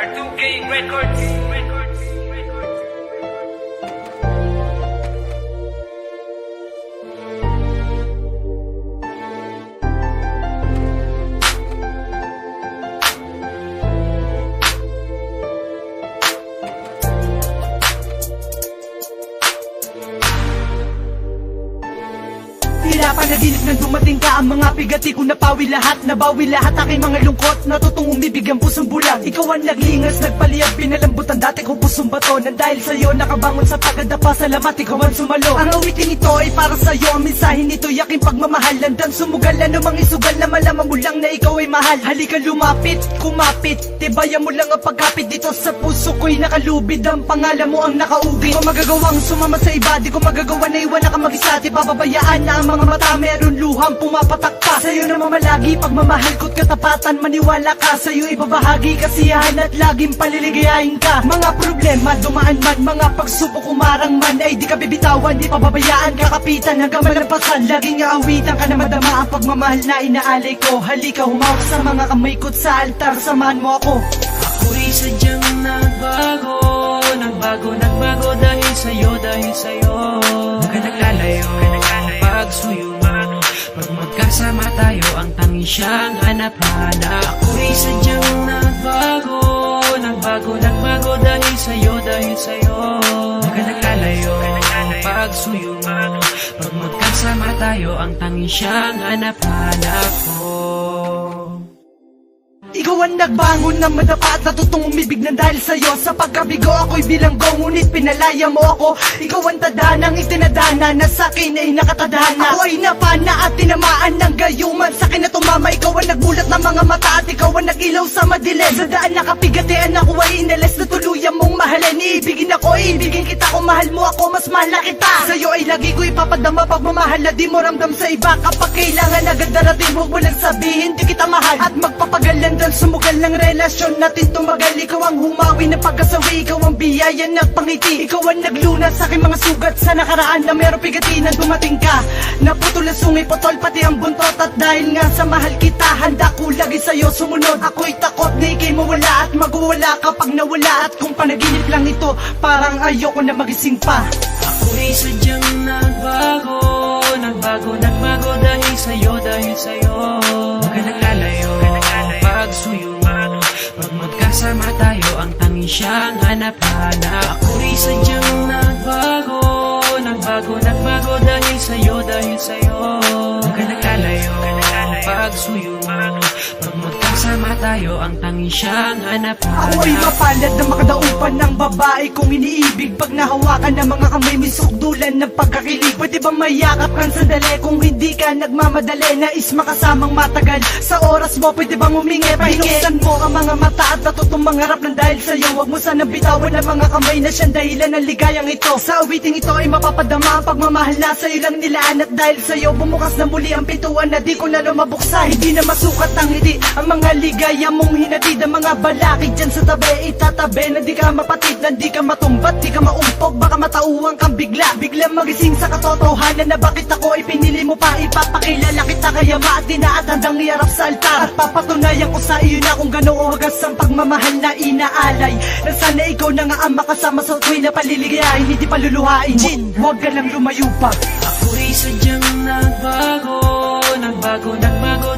R2K Records. Tila panaginip nang dumating ka Ang mga pigati ko napawi lahat. Nabawi lahat aking mga lungkot. Natutong umibig ang pusong bulag. Ikaw ang naglingas, nagpaliyag Pinalambutan dati kong pusong bato. Nang dahil sa'yo nakabangon sa tagadapa Salamat ikaw ang sumalo. Ang awitin ito ay para sa'yo Ang mensahe nito yaking pagmamahal. Landang sumugal anumang isugal Na malaman mo lang na ikaw ay mahal. Halika lumapit, kumapit Tibayan mo lang ang pagkapit dito sa puso ko'y nakalubid Ang pangalan mo ang nakaugit Di ko magagawang sumama sa iba Di ko magagawa na iwan na ka mag-isa Di pababayaan na ang mga mata Meron luhang pumapatak pa Sa'yo na mamalagi Pagmamahal ko't katapatan Maniwala ka. Sa'yo ibabahagi Kasiyahan at laging paliligayahin ka. Mga problema dumaan man Mga pagsubok umarang man Ay di ka bibitawan Di pababayaan. Kakapitan Hanggang malampasan Laging aawitan ka na madama Ang pagmamahal na inaalay ko. Halika humawak sa mga kamay ko't sa altar Samahan mo ako. Ako'y sadyang nagbago Nagbago, nagbago dahil sa'yo, dahil sa'yo. Huwag ka naglalayo, Pag magkasama tayo, ang tangi siyang hanap-hanap Ako'y sadyang nagbago Nagbago, nagbago dahil sa'yo, dahil sa'yo. Huwag naglalayo, pagsuyo mo Pag magkasama tayo, ang tangi siyang hanap-hanap ko Ikaw ang nagbangon ng madapa at natutong umibig ng dahil sa'yo. Sa pagkabigo ako'y bilanggo ngunit pinalaya mo ako. Ikaw ang tadanang itinadana na sa'kin ay nakatadhana. Ako ay napana at tinamaan ng gayuman. Sa'kin na tumama ikaw ang nagbulat ng mga mata At ikaw ang nagilaw sa madilim. Sa daan nakapigatian ako ay inalis na tuluyan mong mahalin. Iibigin ako, iibigin kita kung mahal mo ako Mas mahal na kita. Sa'yo ay lagi ko ipapadama pagmamahal na di mo ramdam sa iba. Kapag kailangan agad darating huwag mo lang sabihin di kita mahal. At magpapagalan dahil sumugal ng relasyon natin tumagal. Ikaw ang humawi na pagkasawi Ikaw ang biyaya na pangiti. Ikaw ang naglunat sa aking mga sugat. Sa nakaraan na meron pigati na dumating ka. Naputol ang sungay potol pati ang buntot. At dahil nga sa mahal kita Handa ko lagi sa'yo sumunod. Ako'y takot na ikay mawala At magwawala kapag nawala. At kung panaginip lang ito Parang ayoko na magising pa. Ako'y sadyang nagbago Nagbago, nagbago dahil sa'yo, dahil sa'yo siyang hanap-hanap Ako'y sadyang nagbago Nagbago, nagbago dahil sa'yo, dahil sa'yo. Huwag ka naglalayo, pagsuyo tayo, ang tangi siyang hanap-hanap Ako ay mapalad na makadaupan ng babae kong iniibig Pag nahawakan ng mga kamay may sukdulan ng pagkakilig. Pwede ba mayakap kang sandali kung hindi ka nagmamadali? Nais makasamang matagal Sa oras mo pwede bang humingi? Pahinuksan mo ang mga mata at natutong mangarap ng dahil sa'yo. Huwag mo sana bitawan ang mga kamay na siyang dahilan ng ligayang ito. Sa awiting ito ay mapapadama ang pagmamahal na sa'yo lang nilaan At dahil sa'yo bumukas na muli ang pintuan na di ko na lumabuksa Hindi na masukat ang ngiti. Ang mga ligaya mong hinatid Ang mga balakid dyan sa tabi. Itatabi Na di ka mapatid, na di ka matumbat, di ka maumpog. Baka matauwang kang bigla, bigla magising sa katotohanan Na bakit ako ay pinili mo pa. Ipapakilala kita kaya maatin na at handang iarap sa altar. At papatunayan ko sa iyo na kung gano'ng wagas ang pagmamahal na inaalay Na sana ikaw na nga ang makasama sa tuwi na paliligayahin Hindi paluluhain Jin, huwag ka lang lumayo pa. Ako'y sadyang nagbago Nagbago, nagbago